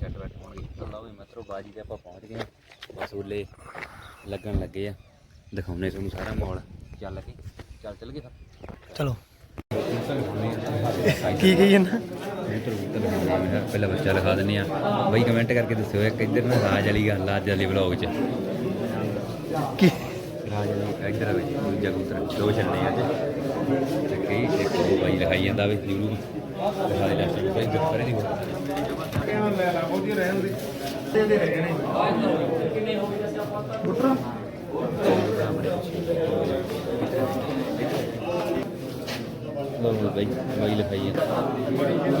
ਛੱਡ ਬੈਠ ਹੋਣਗੇ ਲਓ ਵੀ ਮਿੱਤਰੋ ਬਾਜੀ ਤੇ ਆਪਾਂ ਪਹੁੰਚ ਗਏ ਉਲੇ ਲੱਗਣ ਲੱਗੇ ਆ। ਦਿਖਾਉਣੇ ਤੁਹਾਨੂੰ ਸਾਰਾ ਮਾਹੌਲ। ਚੱਲ ਕੇ ਚੱਲ ਚੱਲ ਗਏ ਫਿਰ। ਚਲੋ। ਕੀ ਮੈਂ ਕਿਹਾ ਪਹਿਲਾਂ ਬੱਚਾ ਲਿਖਾ ਦਿੰਦੇ ਆ ਬਈ ਕਮੈਂਟ ਕਰਕੇ ਦੱਸਿਓ ਇੱਕ ਇੱਧਰ ਨਾ ਰਾਜ ਵਾਲੀ ਗੱਲ ਆ ਅੱਜ ਵਾਲੀ ਵਲੌਗ 'ਚ। ਕੀ? ਰਾਜ ਵਾਲੀ ਇੱਧਰ ਆ ਬਈ, ਦੂਜਾ ਕਬੂਤਰ ਦੋ ਛੱਡਨੇ ਅੱਜ ਤੇ ਕਈ ਇੱਕ ਉਹ ਬਾਈ ਲਿਖਾਈ ਜਾਂਦਾ ਵੇ, ਜ਼ਰੂਰ। ਲਿਖਾ ਦੇ ਲਾਸਟ ਵਿੱਚ ਇੱਧਰ ਪਰੇ ਨਹੀਂ ਹੋਣਾ ਲੋ ਬਈ, ਬਾਈ ਲਿਖਾਈ ਹੈ।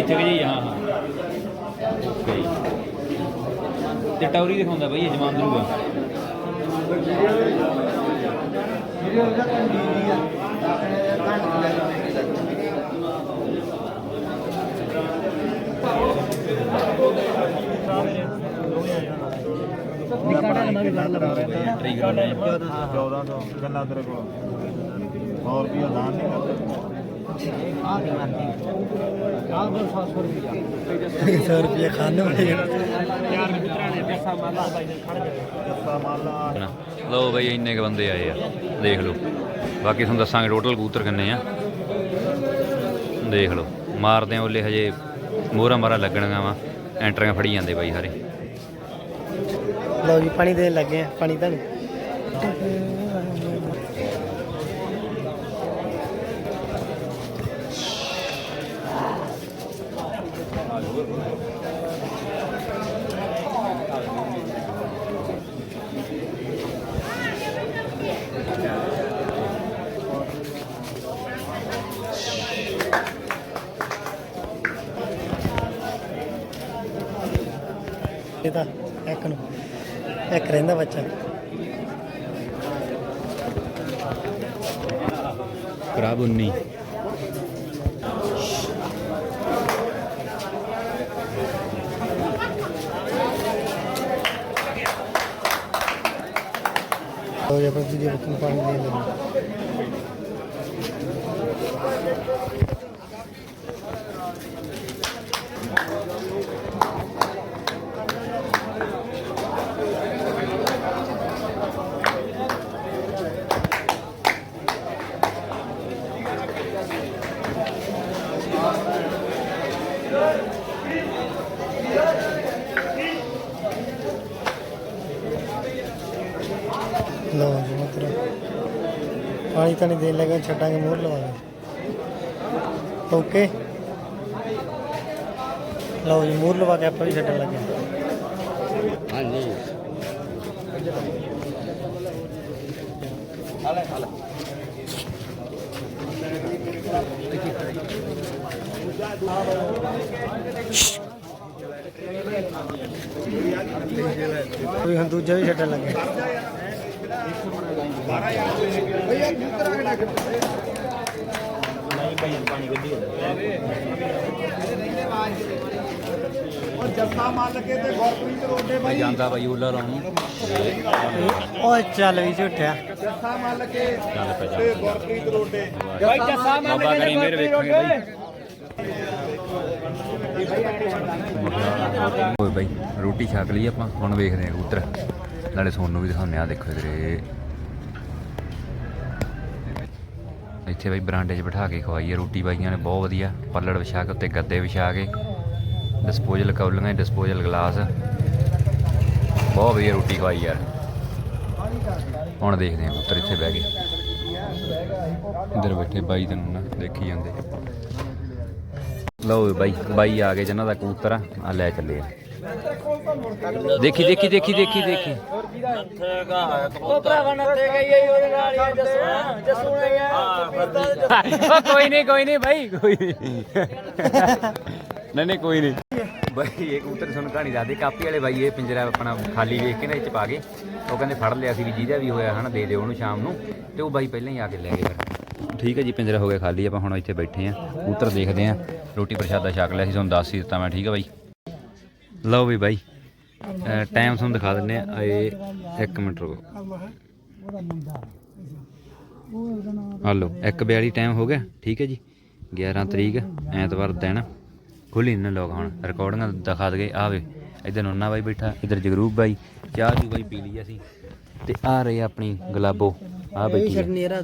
ਚੱਕ ਜੀ ਹਾਂ ਹਾਂ। ਓਕੇ ਤੇ ਟੌਰੀ ਦਿਖਾਉਂਦਾ ਬਈ ਇਹ ਜਮਾਨ ਦਰੂਗਾ ਟ੍ਰਿਗਰ ਨੇ। 1400 ਕਿੰਨਾ ਤੇਰੇ ਕੋਲ। 100 ਰੁਪਿਆ ਦਾਨ ਨਹੀਂ ਕਰਦਾ। 100 ਰੁਪਏ ਖਾਣੇ ਵਾਲੇ ਜੱਸਾ ਮਾਲਾ ਲਓ ਬਈ ਇੰਨੇ ਕ ਬੰਦੇ ਆਏ ਆ। ਦੇਖ ਲਓ। ਬਾਕੀ ਤੁਹਾਨੂੰ ਦੱਸਾਂਗੇ ਟੋਟਲ ਕਬੂਤਰ ਕਿੰਨੇ ਆ। ਦੇਖ ਲਓ। ਮਾਰਦੇ ਆ ਉਹਲੇ ਹਜੇ ਮੋਹਰਾ ਮਾਰਾ ਲੱਗਣੀਆਂ ਵਾ। ਐਂਟਰੀਆਂ ਫੜੀ ਜਾਂਦੇ ਬਾਈ ਸਾਰੇ। ਲਓ ਜੀ ਪਾਣੀ ਦੇਣ ਲੱਗੇ ਆ ਪਾਣੀ ਤੁਹਾਨੂੰ ਇਹ ਤਾਂ ਇੱਕ ਨੂੰ ਇੱਕ ਰਹਿੰਦਾ ਬੱਚਾ ਖਰਾਬ 19 ਲਓ ਜੀ ਤਾਂ ਨਹੀਂ ਦੇਣ ਲੱਗਾ ਛੱਡਾਂਗੇ ਮੋਹਰ ਲਵਾਂਗੇ। ਓਕੇ ਲਓ ਜੀ ਮੋਹਰ ਲਵਾ ਕੇ ਆਪਾਂ ਵੀ ਛੱਡਣ ਲੱਗੇ ਹਾਂਜੀ। ਕੋਈ ਹੁਣ ਦੂਜਾ ਵੀ ਛੱਡਣ ਲੱਗੇ ਉਹ ਜੱਸਾ ਮੰਨ ਕੇ ਤੇ ਗੁਰਪ੍ਰੀਤ ਰੋਡੇ ਮੈਂ ਜਾਂਦਾ ਬਾਈ ਉਹਲਾ ਲਾਉਣ। ਓਏ ਚੱਲ ਵੀ ਝੁੱਟਿਆ ਜੱਸਾ ਮੰਨ ਕੇ ਚੱਲ ਪੈ ਤੇ ਗੁਰਪ੍ਰੀਤ ਰੋਡੇ ਬਾਈ ਜੱਸਾ ਬਾਬਾ ਕਰੀ ਮੇਰੇ ਵੇਖਾਂਗੇ ਬਾਈ। ਓਏ ਬਾਈ ਰੋਟੀ ਛਕ ਲਈ ਆਪਾਂ ਹੁਣ ਵੇਖਦੇ ਹਾਂ ਕਬੂਤਰ। ਨਾਲੇ ਸੋਨੂੰ ਵੀ ਦਿਖਾਉਂਦੇ ਆ ਦੇਖੋ ਇਧਰੇ ਇੱਥੇ ਬਾਈ ਬਰਾਂਡੇ 'ਚ ਬਿਠਾ ਕੇ ਖਵਾਈ ਹੈ ਰੋਟੀ ਬਾਈਆਂ ਨੇ, ਬਹੁਤ ਵਧੀਆ। ਪੱਲੜ ਵਿਛਾ ਕੇ, ਉੱਤੇ ਗੱਦੇ ਵਿਛਾ ਕੇ। ਡਿਸਪੋਜ਼ਲ ਕੌਲੀਆਂ ਡਿਸਪੋਜ਼ਲ ਗਲਾਸ। ਬਹੁਤ ਵਧੀਆ ਰੋਟੀ ਖਵਾਈ ਯਾਰ। ਹੁਣ ਦੇਖਦੇ ਹਾਂ ਕਬੂਤਰ ਇੱਥੇ ਬਹਿ ਗਏ ਇੱਧਰ ਬੈਠੇ ਬਾਈ ਤੈਨੂੰ ਨਾ, ਦੇਖੀ ਜਾਂਦੇ। ਲਓ ਬਾਈ ਬਾਈ ਆ ਗਏ ਜਿਨ੍ਹਾਂ ਦਾ ਕਬੂਤਰ ਆ ਲੈ ਚੱਲੇ ਆ। ਦੇਖੀ ਦੇਖੀ ਦੇਖੀ ਦੇਖੀ। ਦੇਖੀ ਉਹ ਭਰਾਵਾ ਨੱਤੇ ਗਈ ਆਈ ਉਹਦੇ ਨਾਲ ਹੀ ਜਸੂਣਾ ਜਸੂਣਾ ਹੀ ਆ ਓ ਕੋਈ ਨਹੀਂ ਕੋਈ ਨਹੀਂ ਭਾਈ ਕੋਈ ਨਹੀਂ। ਨਹੀਂ ਨਹੀਂ ਕੋਈ ਨਹੀਂ। ਭਾਈ ਇਹ ਕਬੂਤਰ ਤੁਹਾਨੂੰ ਕਹਾਣੀ ਦੱਸਦੇ ਕਾਪੀ ਵਾਲੇ ਭਾਈ ਇਹ ਪਿੰਜਰਾ ਆਪਣਾ ਖਾਲੀ ਵੇਖ ਕੇ ਨਾ ਇਹ ਚ ਪਾ ਕੇ ਉਹ ਕਹਿੰਦੇ ਫੜ ਲਿਆ ਸੀ ਵੀ ਜਿਹਦਾ ਵੀ ਹੋਇਆ ਹਨਾ ਦੇ ਦਿਓ ਉਹਨੂੰ ਸ਼ਾਮ ਨੂੰ ਤੇ ਉਹ ਬਾਈ ਪਹਿਲਾਂ ਹੀ ਆ ਕੇ ਲੈ ਗਏ ਫਿਰ। ਠੀਕ ਹੈ ਜੀ ਪਿੰਜਰਾ ਹੋ ਗਿਆ ਖਾਲੀ ਆਪਾਂ ਹੁਣ ਇੱਥੇ ਬੈਠੇ ਆ ਕਬੂਤਰ ਦੇਖਦੇ ਆ ਰੋਟੀ ਪ੍ਰਸ਼ਾਦਾ ਛਕ ਲਿਆ ਸੀ ਤੁਹਾਨੂੰ ਦੱਸ ਹੀ ਦਿੱਤਾ ਮੈਂ ਠੀਕ ਹੈ ਬਾਈ? ਲਓ ਵੀ ਬਾਈ। ਟਾਈਮ ਤੁਹਾਨੂੰ ਦਿਖਾ ਦਿੰਨੇ ਆ ਇਹ 1 ਮਿੰਟ ਰੁਕੋ। ਹਲੋ 1:42 ਟਾਈਮ ਹੋ ਗਿਆ। ਠੀਕ ਹੈ ਜੀ। 11 ਤਰੀਕ, ਐਤਵਾਰ ਦਿਨ। ਖੁੱਲੀ ਨਾ ਲੋਕ ਹੁਣ ਰਿਕਾਰਡਿੰਗ ਦਿਖਾ ਦਗੇ ਆਵੇ ਇਧਰ ਨੋਨਾ ਬਾਈ ਬੈਠਾ, ਇਧਰ ਜਗਰੂਪ ਬਾਈ। ਚਾਹ ਜੂ ਬਾਈ ਪੀ ਲਈ ਅਸੀਂ। ਤੇ ਆ ਰਹੀ ਆਪਣੀ ਗੁਲਾਬੋ। ਆ ਬੈਠੀ ਹੈ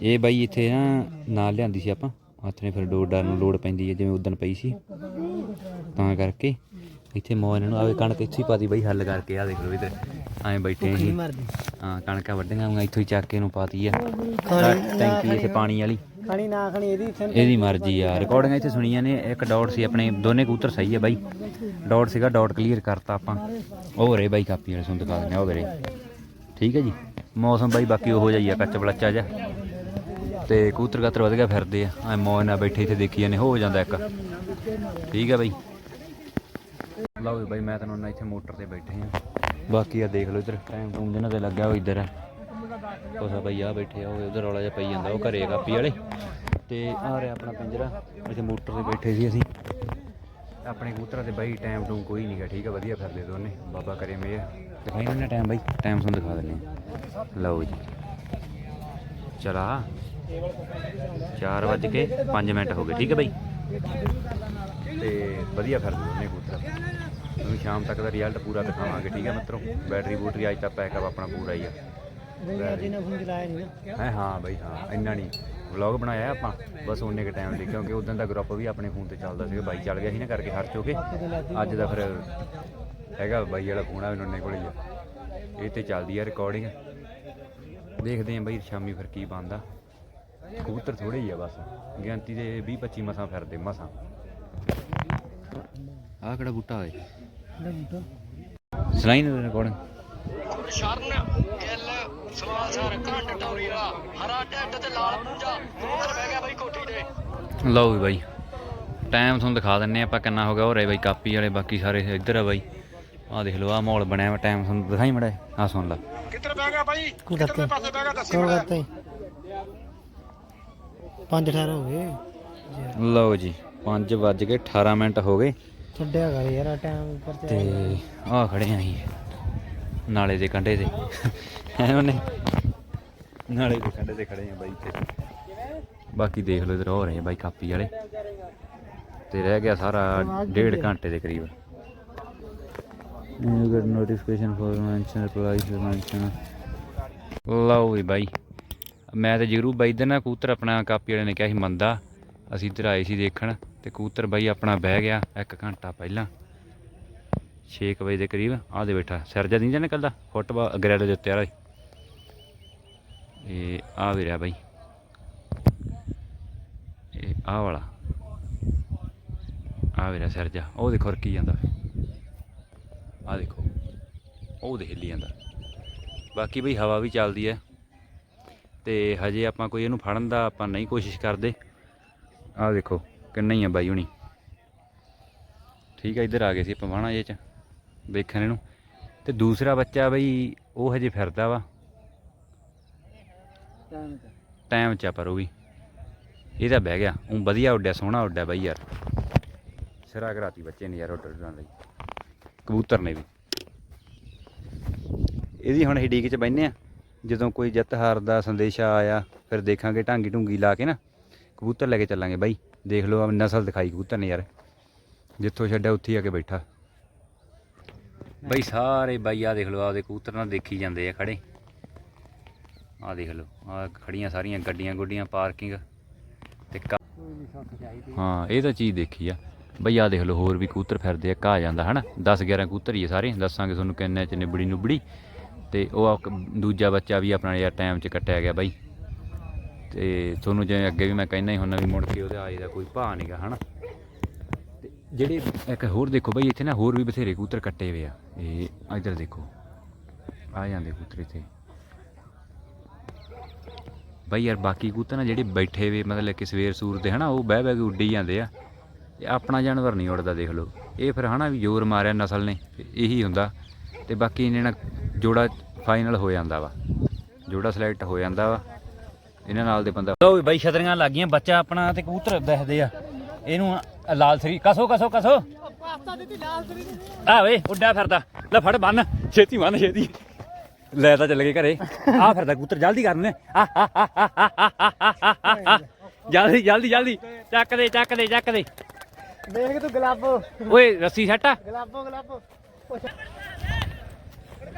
ਇਹ ਬਾਈ ਇੱਥੇ ਨਾ ਨਾਲ ਲਿਆਂਦੀ ਸੀ ਆਪਾਂ। ਹੱਥ ਨੇ ਫਿਰ ਡੋਰ ਡਰ ਨੂੰ ਲੋੜ ਪੈਂਦੀ ਹੈ, ਜਿਵੇਂ ਉਦਣ ਪਈ ਸੀ। ਤਾਂ ਕਰਕੇ। ਇੱਥੇ ਮੋ ਇਹਨਾਂ ਨੂੰ ਆਵੇ ਕਣਕ ਇੱਥੇ ਹੀ ਪਾਤੀ ਬਾਈ ਹੱਲ ਕਰਕੇ ਆ ਦੇਖ ਲਓ ਇਧਰ ਐਂ ਬੈਠੇ ਸੀ ਹਾਂ ਕਣਕਾਂ ਵੱਢੀਆਂ ਮੈਂ ਇੱਥੋਂ ਹੀ ਚੱਕ ਕੇ ਇਹਨੂੰ ਪਾਤੀ ਆ। ਟੈਂਕੀ ਇੱਥੇ ਪਾਣੀ ਵਾਲੀ। ਖਾਣੀ ਨਾ ਖਾਣੀ ਇਹਦੀ ਇੱਥੇ ਇਹਦੀ ਮਰਜ਼ੀ ਆ। ਰਿਕਾਰਡਿੰਗ ਇੱਥੇ ਸੁਣੀਆਂ ਨੇ ਇੱਕ ਡਾਟ ਸੀ ਆਪਣੇ ਦੋਨੇ ਕਬੂਤਰ ਸਹੀ ਹੈ ਬਾਈ। ਡਾਟ ਸੀਗਾ ਡਾਟ ਕਲੀਅਰ ਕਰਤਾ ਆਪਾਂ। ਉਹ ਰੇ ਬਾਈ ਕਾਪੀ ਵਾਲੇ ਸੁਣ ਦਿਖਾ ਦਿੰਦੇ ਆ ਉਹ ਵੀਰੇ। ਠੀਕ ਹੈ ਜੀ? ਮੌਸਮ ਬਾਈ ਬਾਕੀ ਉਹੋ ਜਿਹਾ ਹੀ ਆ ਕੱਚ ਬਲੱਚਾ ਜਿਹਾ। ਤੇ ਕਬੂਤਰ ਕਾਤਰ ਵਧ ਗਿਆ ਫਿਰਦੇ ਆ। ਐ ਮੌਜ ਨਾਲ ਬੈਠੇ ਇੱਥੇ ਦੇਖੀ ਜਾਂਦੇ ਹੋ ਜਾਂਦਾ ਇੱਕ। ਠੀਕ ਹੈ ਬਾਈ। ਲਓ ਵੀ ਬਾਈ, ਮੈਂ ਤੈਨੂੰ ਨਾ ਇੱਥੇ ਮੋਟਰ ਤੇ ਬੈਠੇ ਆ ਬਾਕੀ ਆ ਦੇਖ ਲਓ ਇੱਧਰ ਟਾਈਮ ਟੂਮ ਜਿਹਨਾਂ ਤੇ ਲੱਗਿਆ ਉਹ ਇੱਧਰ। ਆ ਉਸ ਬਈ ਆ ਬੈਠੇ ਆ, ਉਹ ਉਧਰ ਰੌਲਾ ਜਿਹਾ ਪਈ ਜਾਂਦਾ, ਉਹ ਘਰੇ ਕਾਪੀ ਵਾਲੇ। ਤੇ ਆ ਰਿਹਾ ਆਪਣਾ ਪਿੰਜਰਾ, ਇੱਥੇ ਮੋਟਰ ਤੇ ਬੈਠੇ ਸੀ ਅਸੀਂ। ਆਪਣੇ ਕਬੂਤਰਾਂ ਤੇ ਬਾਈ ਟਾਈਮ ਟੂਮ ਕੋਈ ਨਹੀਂ ਨਹੀਂਗਾ ਠੀਕ ਆ, ਵਧੀਆ ਫਿਰਦੇ ਦੋਨੇ, ਬਾਬਾ ਕਰੇ ਮੇਰ। ਦਿਖਾਈ ਨਾ ਟਾਈਮ ਬਾਈ ਟਾਈਮ ਤੁਹਾਨੂੰ ਦਿਖਾ ਦਿੰਦੇ ਲਓ ਜੀ। ਚਲਾ। 4 ਵੱਜ ਕੇ 5 ਮਿੰਟ ਹੋ ਗਏ, ਠੀਕ ਹੈ ਬਾਈ। ਤੇ ਵਧੀਆ ਫਿਰਦੇ ਦੋਨੇ ਕਬੂਤਰ। ਤੁਹਾਨੂੰ ਸ਼ਾਮ ਤੱਕ ਦਾ ਰਿਜ਼ਲਟ ਪੂਰਾ ਦਿਖਾਵਾਂਗੇ ਠੀਕ ਹੈ ਮਿੱਤਰੋ? ਬੈਟਰੀ ਬੂਟਰੀ ਅੱਜ ਤੱਕ ਪੈਕਅਪ ਆਪਣਾ ਪੂਰਾ ਹੀ ਆ। ਅੱਜ ਨਾ ਫੋਨ ਚਲਾਇਆ ਨਹੀਂ ਨਾ। ਹੈ ਹਾਂ ਬਾਈ ਹਾਂ ਇੰਨਾ ਨਹੀਂ ਵਲੌਗ ਬਣਾਇਆ ਆਪਾਂ ਬਸ ਉਹਨੇ ਕੇ ਟਾਈਮ ਲਈ ਕਿਉਂਕਿ ਉਦੋਂ ਦਾ ਗਰੁੱਪ ਵੀ ਆਪਣੇ ਫੋਨ ਤੇ ਚੱਲਦਾ ਸੀਗਾ ਬਾਈ ਚੱਲ ਗਿਆ ਸੀ ਨਾ ਕਰਕੇ ਹਰ ਚੋਕੇ ਅੱਜ ਦਾ ਫਿਰ ਹੈਗਾ ਬਾਈ ਵਾਲਾ ਫੋਨ ਆ ਵੀ ਨੁੰਨੇ ਕੋਲ ਹੀ ਆ। ਇਹ ਤੇ ਚੱਲਦੀ ਆ ਰਿਕਾਰਡਿੰਗ ਦੇਖਦੇ ਆਂ ਬਾਈ ਸ਼ਾਮੀ ਫਿਰ ਕੀ ਬਣਦਾ। ਕਬੂਤਰ ਥੋੜੇ ਹੀ ਆ ਬਸ ਗਿਣਤੀ ਦੇ 20 25 ਮਸਾਂ ਫਿਰਦੇ ਮਸਾਂ। ਆਹ ਕਿਹੜਾ ਬੂਟਾ ਹੋਏ ਸਲਾਈਨ ਰਿਕਾਰਡਿੰਗ ਸ਼ਰਨ ਗਿੱਲ ਸਵਾਸਰ ਘੰਟ ਟੌਰੀਆ ਹਰਾ ਟੈਟ ਤੇ ਲਾਲ ਪੂੰਜਾ ਕਬੂਤਰ ਬਹਿ ਗਿਆ ਬਾਈ ਕੋਠੀ ਤੇ। ਲਓ ਵੀ ਬਾਈ ਟਾਈਮ ਤੁਹਾਨੂੰ ਦਿਖਾ ਦਿੰਨੇ ਆਪਾਂ ਕਿੰਨਾ ਹੋ ਗਿਆ ਹੋ ਰਿਹਾ ਬਾਈ ਕਾਪੀ ਵਾਲੇ ਬਾਕੀ ਸਾਰੇ ਇੱਧਰ ਆ ਬਾਈ। ਆਹ ਦੇਖ ਲਓ ਆਹ ਮਾਹੌਲ ਬਣਿਆ ਵਾ ਟਾਈਮ ਤੁਹਾਨੂੰ ਦਿਖਾਈ ਮੜਾ ਆਹ ਸੁਣ ਲਾ। ਕਿੱਧਰ ਬਹਿ ਗਿਆ ਬਾਈ? ਕੀ ਕਰਤੇ ਪਾਸੇ ਬਹਿ ਗਿਆ ਦੱਸੀ ਕਰਤੇ 5 18 ਹੋ ਗਏ। ਲਓ ਜੀ। 5 ਵੱਜ ਕੇ 18 ਮਿੰਟ ਹੋ ਗਏ। ਛੱਡਿਆ ਕਰ ਯਾਰ ਟਾਈਮ ਉੱਪਰ ਤੇ ਆਹ ਖੜੇ ਆਂ ਅਸੀਂ। ਨਾਲੇ ਦੇ ਕੰਢੇ ਤੇ। ਹੈ ਉਹਨੇ? ਨਾਲੇ ਦੇ ਕੰਢੇ ਤੇ ਖੜੇ ਆਂ ਬਾਈ ਤੇ ਬਾਕੀ ਦੇਖ ਲਓ ਇਧਰ ਹੋ ਰਹੇ ਆ ਬਾਈ ਕਾਪੀ ਵਾਲੇ। ਤੇ ਰਹਿ ਗਿਆ ਸਾਰਾ ਡੇਢ ਘੰਟੇ ਦੇ ਕਰੀਬ। You get notification for mention reply to mention ਲਓ ਵੀ ਬਾਈ। ਮੈਂ ਤੇ ਜਗਰੂ ਬਾਈ ਦੇ ਨਾ ਕਬੂਤਰ ਆਪਣਾ ਕਾਪੀ ਵਾਲੇ ਨੇ ਕਿਹਾ ਸੀ ਮੰਦਾ ਅਸੀਂ ਇੱਧਰ ਆਏ ਸੀ ਦੇਖਣ। ਤੇ ਕਬੂਤਰ ਬਾਈ ਆਪਣਾ ਬਹਿ ਗਿਆ 1 ਘੰਟਾ ਪਹਿਲਾਂ। 6 ਵਜੇ ਦੇ ਕਰੀਬ ਆਹ ਦੇ ਬੈਠਾ। ਸਰਜਾ ਨਹੀਂ ਜਾਣੇ ਕੱਲਾ ਫੁੱਟਬਾਲ ਗ੍ਰੈਡ ਦੇ ਉੱਤੇ ਆ ਇਹ ਆ ਵੀ ਰਿਹਾ ਬਾਈ। ਇਹ ਆਹ ਵਾਲਾ। ਆ ਵੀ ਰਿਹਾ ਸਰਜਾ ਉਹ ਦੇਖੋ ਰਕੀ ਜਾਂਦਾ। ਆ ਦੇਖੋ। ਉਹ ਦੇ ਹਿੱਲੀ ਜਾਂਦਾ। ਬਾਕੀ ਬਈ ਹਵਾ ਵੀ ਚੱਲਦੀ ਹੈ। ਤੇ ਹਜੇ ਆਪਾਂ ਕੋਈ ਇਹਨੂੰ ਫੜਨ ਦਾ ਆਪਾਂ ਨਹੀਂ ਕੋਸ਼ਿਸ਼ ਕਰਦੇ। ਆਹ ਦੇਖੋ। ਕਿੰਨਾ ਹੀ ਆ ਬਾਈ ਹੁਣੀ। ਠੀਕ ਹੈ ਇੱਧਰ ਆ ਗਏ ਸੀ ਆਪਾਂ ਵਾਣਾ ਜੇ ਚ ਵੇਖਣ ਇਹਨੂੰ। ਤੇ ਦੂਸਰਾ ਬੱਚਾ ਬਈ ਉਹ ਹਜੇ ਫਿਰਦਾ ਵਾ। ਟਾਈਮ ਚ। ਆ ਪਰ ਉਹ ਵੀ। ਇਹ ਤਾਂ ਬਹਿ ਗਿਆ। ਉਹ ਵਧੀਆ ਉੱਡਿਆ ਸੋਹਣਾ ਉੱਡਿਆ ਬਾਈ ਯਾਰ। ਸਿਰਾ ਕਰਾਤੀ ਬੱਚੇ ਨੇ ਯਾਰ ਉੱਡਣ ਉੱਡਣ ਲਈ। ਕਬੂਤਰ ਨੇ ਵੀ। ਇਹਦੀ ਹੁਣ ਹਿਡੀਕ ਚ ਬੈਨੇ ਆ। ਜਦੋਂ ਕੋਈ ਜਿੱਤ ਹਾਰ ਦਾ ਸੰਦੇਸ਼ਾ ਆਇਆ ਫਿਰ ਦੇਖਾਂਗੇ ਢਾਂਗੀ ਢੁੰਗੀ ਲਾ ਕੇ ਨਾ। ਕਬੂਤਰ ਲੈ ਕੇ ਚੱਲਾਂਗੇ ਬਾਈ। ਦੇਖ ਲਓ ਆ ਨਸਲ ਦਿਖਾਈ ਕਬੂਤਰ ਨੇ ਯਾਰ। ਜਿੱਥੋਂ ਛੱਡਿਆ, ਉੱਥੇ ਆ ਕੇ ਬੈਠਾ। ਬਈ ਸਾਰੇ ਬਾਈ ਆ ਦੇਖ ਲਓ ਆਪਦੇ ਕਬੂਤਰ ਨਾਲ ਦੇਖੀ ਜਾਂਦੇ ਆ ਖੜੇ। ਆ ਦੇਖ ਲਓ ਆ ਖੜੀਆਂ ਸਾਰੀਆਂ ਗੱਡੀਆਂ ਗੁੱਡੀਆਂ, ਪਾਰਕਿੰਗ ਤੇ ਹਾਂ, ਇਹ ਤਾਂ ਚੀਜ਼ ਦੇਖੀ ਆ। ਬਈ ਆ ਦੇਖ ਲਓ, ਹੋਰ ਵੀ ਕਬੂਤਰ ਫਿਰਦੇ ਆ ਘਾ ਜਾਂਦਾ, ਹਨਾ? 10 11 ਕਬੂਤਰ ਹੀ ਆ ਸਾਰੇ, ਦੱਸਾਂਗੇ ਤੁਹਾਨੂੰ ਕਿੰਨੇ ਚ ਨਿਬੜੀ ਨੁਬੜੀ ਤੇ ਉਹ ਆ ਦੂਜਾ ਬੱਚਾ ਵੀ ਆਪਣਾ ਯਾਰ ਟਾਈਮ ਚ ਕੱਟਿਆ ਗਿਆ ਬਾਈ। ਤੇ ਤੁਹਾਨੂੰ ਜਿਵੇਂ ਅੱਗੇ ਵੀ ਮੈਂ ਕਹਿੰਦਾ ਹੀ ਹੁੰਦਾ ਵੀ ਮੁੜ ਕੇ ਉਹਦੇ ਆਏ ਦਾ ਕੋਈ ਭਾਅ ਨਹੀਂਗਾ ਹਨਾ? ਤੇ ਜਿਹੜੇ ਇੱਕ ਹੋਰ ਦੇਖੋ ਬਈ, ਇੱਥੇ ਨਾ ਹੋਰ ਵੀ ਬਥੇਰੇ ਕੂਤਰ ਕੱਟੇ ਹੋਏ ਆ। ਇਹ ਇੱਧਰ ਦੇਖੋ। ਆ ਜਾਂਦੇ ਕੂਤਰ ਇੱਥੇ। ਬਈ ਯਾਰ, ਬਾਕੀ ਕੂਤਰ ਨਾ ਜਿਹੜੇ ਬੈਠੇ ਵੇ ਮਤਲਬ ਕਿ ਸਵੇਰ ਸੂਰ ਦੇ, ਹਨਾ, ਉਹ ਬਹਿ ਬਹਿ ਕੇ ਉੱਡੀ ਜਾਂਦੇ ਆ। ਤੇ ਆਪਣਾ ਜਾਨਵਰ ਨਹੀਂ ਉੱਡਦਾ, ਦੇਖ ਲਓ। ਇਹ ਫਿਰ, ਹਨਾ, ਵੀ ਜ਼ੋਰ ਮਾਰਿਆ ਨਸਲ ਨੇ ਇਹੀ ਹੁੰਦਾ। ਤੇ ਬਾਕੀ ਇਹਨੇ ਨਾ ਜੋੜਾ ਫਾਈਨਲ ਹੋ ਜਾਂਦਾ ਵਾ। ਜੋੜਾ ਸਿਲੈਕਟ ਹੋ ਜਾਂਦਾ ਵਾ। ਇਹਨਾਂ ਨਾਲ ਦੇ ਬੰਦਾ। ਲੋ ਬਈ ਛਤਰੀਆਂ ਲੱਗ ਗਈਆਂ ਬੱਚਾ ਆਪਣਾ ਤੇ ਕਬੂਤਰ ਦਿਖਦੇ ਆ। ਇਹਨੂੰ ਲਾਲ ਸਰੀ ਕਸੋ ਕਸੋ ਕਸੋ। ਆ ਵੇ ਉੱਡਾ ਫਿਰਦਾ। ਲੈ ਫੜ ਬੰਨ ਛੇਤੀ ਬੰਨ ਛੇਤੀ। ਲੈ ਤਾਂ ਚੱਲ ਗਏ ਘਰੇ। ਆ ਫਿਰਦਾ ਕਬੂਤਰ ਜਲਦੀ ਕਰਨੇ ਆ ਆ, ਆ, ਆ, ਆ, ਆ, ਆ, ਆ, ਆ। ਜਲਦੀ ਜਲਦੀ ਜਲਦੀ। ਚੱਕ ਦੇ ਚੱਕ ਦੇ ਚੱਕ ਦੇ। ਦੇਖ ਤੂੰ ਗਲਾਬੋ। ਓਏ ਰੱਸੀ ਸੱਟ ਆ। ਗਲਾਬੋ ਗਲਾਬੋ।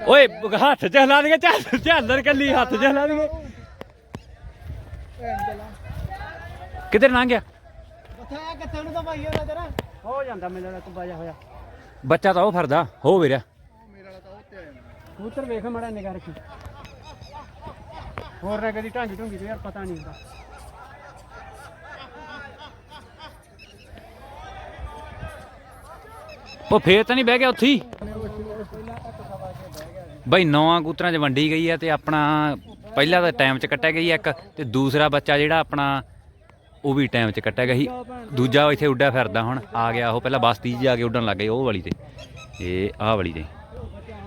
ਓਏ ਹੱਥ ਚ ਹਿਲਾ ਦੇ ਚੱਲ ਝਾਲਰ ਕੱਲੀ ਹੱਥ ਚ ਹਿਲਾ ਦੇ ਕਿੱਧਰ ਲੰਘ ਗਿਆ? ਕਿੱਥੇ ਕਿੱਥੇ? ਨੂੰ ਤਾਂ ਭਾਈ ਹੋਣਾ ਤੇਰਾ। ਹੋ ਜਾਂਦਾ ਮੈਨੂੰ ਤੂੰ ਬਾਜਾ ਹੋਇਆ। ਬੱਚਾ ਤਾਂ ਉਹ ਫਿਰਦਾ ਹੋ ਵੀਰਿਆ। ਕਬੂਤਰ ਵੇਖ ਮੜਾ ਨਿਗਾਹ ਰੱਖੀ। ਹੋਰ ਨਾ ਕਦੀ ਢਾਂਗੀ ਢੁੰਗੀ ਤੇ ਯਾਰ ਪਤਾ ਨਹੀਂ ਹੁੰਦਾ। ਉਹ ਫੇਰ ਤਾਂ ਨਹੀਂ ਬਹਿ ਗਿਆ ਉੱਥੇ ਹੀ? ਬਈ ਨੌਆਂ ਕੂਤਰਾਂ 'ਚ ਵੰਡੀ ਗਈ ਆ ਤੇ ਆਪਣਾ ਪਹਿਲਾ ਤਾਂ ਟਾਈਮ 'ਚ ਕੱਟਿਆ ਗਈ ਇੱਕ ਤੇ ਦੂਸਰਾ ਬੱਚਾ ਜਿਹੜਾ ਆਪਣਾ, ਉਹ ਵੀ ਟਾਈਮ 'ਚ ਕੱਟਿਆ ਗਿਆ ਸੀ। ਦੂਜਾ ਇੱਥੇ ਉੱਡਿਆ ਫਿਰਦਾ ਹੁਣ, ਆ ਗਿਆ ਉਹ ਪਹਿਲਾਂ ਬਸ ਤੀਜੀ ਆ ਕੇ ਉੱਡਣ ਲੱਗ ਗਏ ਉਹ ਵਾਲੀ ਤੇ। ਇਹ ਆਹ ਵਾਲੀ ਤੇ।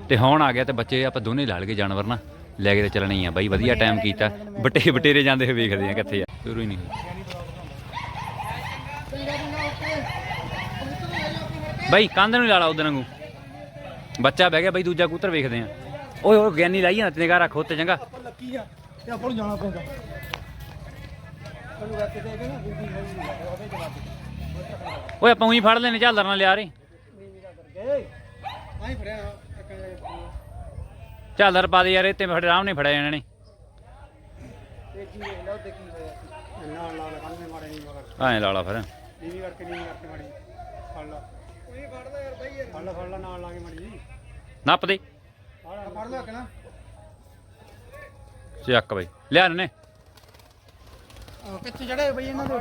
ਤੇ ਹੁਣ ਆ ਗਿਆ ਤੇ ਬੱਚੇ ਆਪਾਂ ਦੋਨੇ ਲਾ ਲਗੇ ਜਾਨਵਰ ਨਾ, ਲੈ ਕੇ ਤੇ ਚੱਲਣੇ ਹੀ ਆ ਬਾਈ, ਵਧੀਆ ਟਾਈਮ ਕੀਤਾ। ਬਟੇ, ਬਟੇਰੇ ਜਾਂਦੇ ਹੋਏ ਵੇਖਦੇ ਆ ਕਿੱਥੇ ਆ, ਸ਼ੁਰੂ ਹੀ ਨਹੀਂ ਬਾਈ, ਕੰਧ ਨੂੰ ਲਾ ਲਾ ਉਧਰ ਵਾਂਗੂ। ਬੱਚਾ ਬਹਿ ਗਿਆ ਬਾਈ, ਦੂਜਾ ਕੂਤਰ ਵੇਖਦੇ ਆ। ਓਏ ਓਏ ਗਿਆਨੀ ਲਾਈ ਜਾਂਦਾ ਨਿਗਾਹ ਰੱਖ ਉੱਤੇ ਚੰਗਾ। ਲੱਕੀ ਆ ਤੇ ਆਪਾਂ ਨੂੰ ਜਾਣਾ ਪਊਗਾ ਤੈਨੂੰ ਰੱਖ ਦੇ ਕੇ ਨਾ ਦੂਜੀ ਹੋਈ ਉਹਦੇ ਜਵਾਬ ਓਏ ਆਪਾਂ ਉਹੀ ਫੜ ਲੈਨੇ ਝਾਲਰ ਨਾਲ ਲਿਆ ਰੇ। ਗਏ ਆਈ ਫੜਿਆ ਝਾਲਰ ਪਾ ਦੇ ਯਾਰ ਇਹ ਤੇ ਫੜੇ ਆਰਾਮ ਨਹੀਂ ਫੜਿਆ ਇਹਨਾਂ ਨੇ। ਇਹ ਕੀ ਵੇਖ ਲਓ ਤੇ ਕੀ ਹੋਇਆ? ਨਾਲ ਨਾਲ ਕੰਨੇ ਮਾਰੇ ਨਹੀਂ ਮਗਰ। ਐਂ ਲਾ ਲਾ ਫਿਰ। ਨੀਵੀਂ ਕਰਕੇ ਨੀਵੀਂ ਕਰਕੇ ਮਾੜੀ ਫੜ ਲਾ। ਉਹੀ ਫੜਦਾ ਯਾਰ ਬਾਈ ਯਾਰ ਫੜ ਲਾ ਫੜ ਲਾ ਨਾਲ ਲਾ ਕੇ ਮਾੜੀ ਜੀ ਨੱਪ ਦੇ। ਫੜ ਚੱਕ ਬਾਈ। ਲਿਆ ਨੇ ਕਿੱਥੇ ਚੜੇ ਬਈ ਇਹਨਾਂ ਦੇ?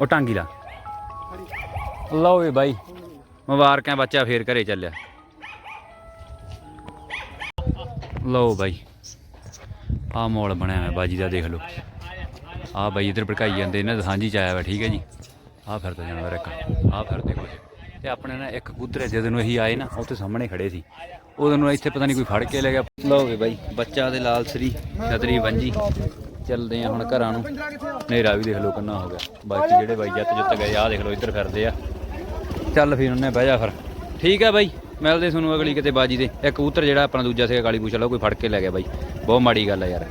ਉਹ ਟਾਂਗੀ ਲਾ ਲਓ ਵੀ ਬਾਈ। ਮੁਬਾਰਕਾਂ ਬੱਚਾ ਫੇਰ ਘਰੇ ਚੱਲਿਆ। ਲਓ ਬਾਈ। ਆ ਮੋਲ ਬਣਿਆ ਹੋਇਆ ਬਾਜੀ ਦਾ ਦੇਖ ਲਓ। ਆ ਬਾਈ ਇਧਰ ਭੜਕਾਈ ਜਾਂਦੇ ਇਹਨਾਂ ਦਾ ਸਾਂਝੀ ਚ ਆਇਆ ਵਾ ਠੀਕ ਹੈ ਜੀ। ਆ ਫਿਰਦਾ ਜਾਨਵਰ ਇੱਕ। ਆ ਫਿਰਦੇ ਕੁਝ ਤੇ ਆਪਣੇ ਨਾ ਇੱਕ ਕਬੂਤਰ ਹੈ, ਜਦੋਂ ਨੂੰ ਅਸੀਂ ਆਏ ਨਾ ਉੱਥੇ ਸਾਹਮਣੇ ਖੜੇ ਸੀ। ਉਦੋਂ ਨੂੰ ਇੱਥੇ ਪਤਾ ਨਹੀਂ ਕੋਈ ਫੜ ਕੇ ਲੈ ਗਿਆ। ਲਓ ਵੀ ਬਾਈ, ਬੱਚਾ ਦੇ ਲਾਲ ਸਰੀ, ਛਤਰੀ ਵੰਜੀ। ਚੱਲਦੇ ਆ ਹੁਣ ਘਰਾਂ ਨੂੰ। ਹਨੇਰਾ ਵੀ ਦੇਖ ਲਓ ਕਿੰਨਾ ਹੋ ਗਿਆ। ਬਾਕੀ ਜਿਹੜੇ ਬਾਈ ਜੱਤ ਜੁੱਤ ਗਏ, ਆਹ ਦੇਖ ਲਓ, ਇੱਧਰ ਫਿਰਦੇ ਆ। ਚੱਲ ਫਿਰ ਉਹਨੇ ਬਹਿ ਜਾ ਫਿਰ। ਠੀਕ ਆ ਬਾਈ, ਮਿਲਦੇ ਤੁਹਾਨੂੰ ਅਗਲੀ ਕਿਤੇ ਬਾਜੀ ਦੇ ਇੱਕ ਕਬੂਤਰ ਜਿਹੜਾ ਆਪਣਾ ਦੂਜਾ ਸੀਗਾ, ਕਾਲੀ ਪੂਛ ਲਓ ਕੋਈ ਫੜ ਕੇ ਲੈ ਗਿਆ ਬਾਈ। ਬਹੁਤ ਮਾੜੀ ਗੱਲ ਆ ਯਾਰ।